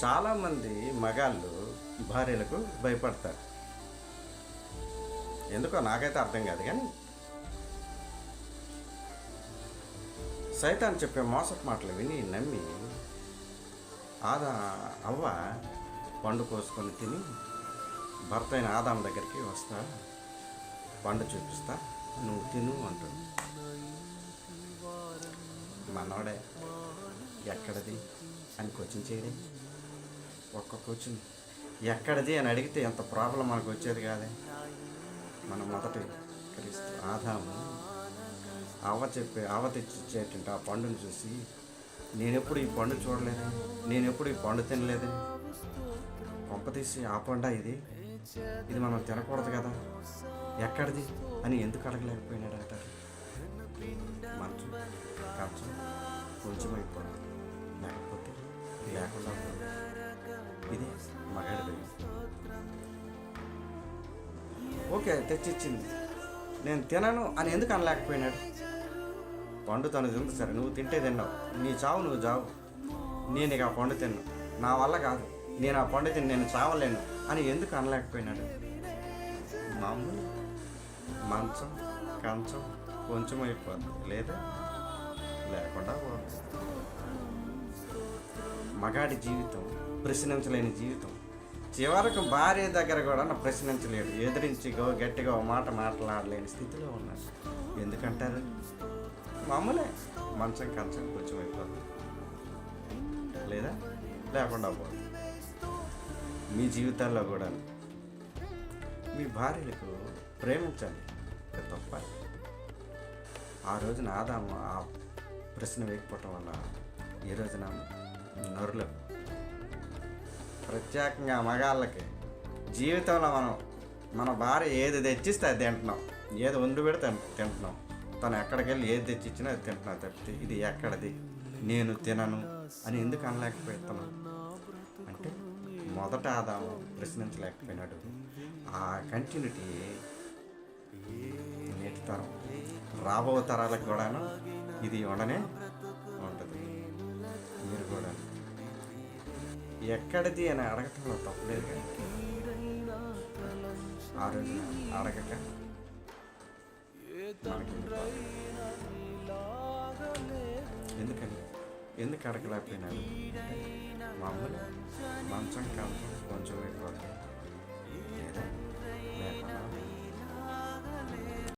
చాలామంది మగాళ్ళు భార్యలకు భయపడతారు. ఎందుకో నాకైతే అర్థం కాదు కానీ సైతాన్ చెప్పే మోసపు మాటలు విని నమ్మి ఆదా అవ్వ పండు కోసుకొని తిని భర్త అయిన ఆదాం దగ్గరికి వస్తా పండు చూపిస్తా నువ్వు తిను అంటాడు మనోడే ఎక్కడది అని క్వశ్చన్ చేయడం. ఒక్క క్వశ్చన్. ఎక్కడిది అని అడిగితే ఎంత ప్రాబ్లం మనకు వచ్చేది కాదే? మన మొదటి క్రీస్తు ఆదాము అవ్వ చెప్పే అవ్వ తెచ్చిచ్చేటంటే ఆ పండుని చూసి నేనెప్పుడు ఈ పండు చూడలేదు? నేనెప్పుడు ఈ పండు తినలేదు? కొంపతీసి ఆ పండ ఇది? ఇది మనం తినకూడదు కదా? ఎక్కడిది? అని ఎందుకు అడగలేకపోయినాడు అంటారు మంచం కొంచెం అయిపోయింది. లేకపోతే లేకుండా ఇది మగాడి దయ్యం ఓకే తెచ్చిచ్చింది. నేను తినను అని ఎందుకు అనలేకపోయినాడు? పండు తను తింది సరే నువ్వు తింటే తిన్నావు. నీ చావు నువ్వు చావు. నేను ఇక ఆ పండు తిన్ను. నా వల్ల కాదు. నేను ఆ పండు తిని నేను చావలేను అని ఎందుకు అనలేకపోయినాడు? మామూలు మంచం కంచం కొంచెం అయిపోద్ది. లేదా? లేకుండా పోదు మగాడి జీవితం ప్రశ్నించలేని జీవితం. చివరకు భార్య దగ్గర కూడా నా ప్రశ్నించలేడు. ఎదిరించి గట్టిగా ఓ మాట మాట్లాడలేని స్థితిలో ఉన్నాడు ఎందుకంటారు? మామూలే. మంచం కంచం కొంచెం అయిపోతుంది లేదా? లేకుండా పోదు మీ జీవితాల్లో కూడా మీ భార్యలకు ప్రేమించాలి. తప్ప ఆ రోజున ఆదాము ఆ ప్రశ్న వేయకపోవటం వల్ల ఈ రోజున నరులకు ప్రత్యేకంగా మగాళ్ళకి జీవితంలో మనం మన భార్య ఏది తెచ్చిస్తే అది తింటున్నాం. ఏది వండి పెడితే తింటున్నాం. తను ఎక్కడికి వెళ్ళి ఏది తెచ్చిచ్చినా అది తింటున్నాం తప్పితే ఇది ఎక్కడిది? నేను తినను అని ఎందుకు అనలేకపోతున్నాను అంటే మొదట ఆదాము ప్రశ్నించలేకపోయినాడు. ఆ కంటిన్యూటీ నేటి తరం. రాబో తరాలకు కూడాను ఇది ఉండనే ఉంటుంది. మీరు కూడా ఎక్కడిది అని అడగటంలో తప్పలేదు కానీ. ఆ రోజున అడగక ఎందుకని ఎందుకు అడగలేకపోయినా మామూలు మంచం కాదు కొంచెం ఎక్కువ.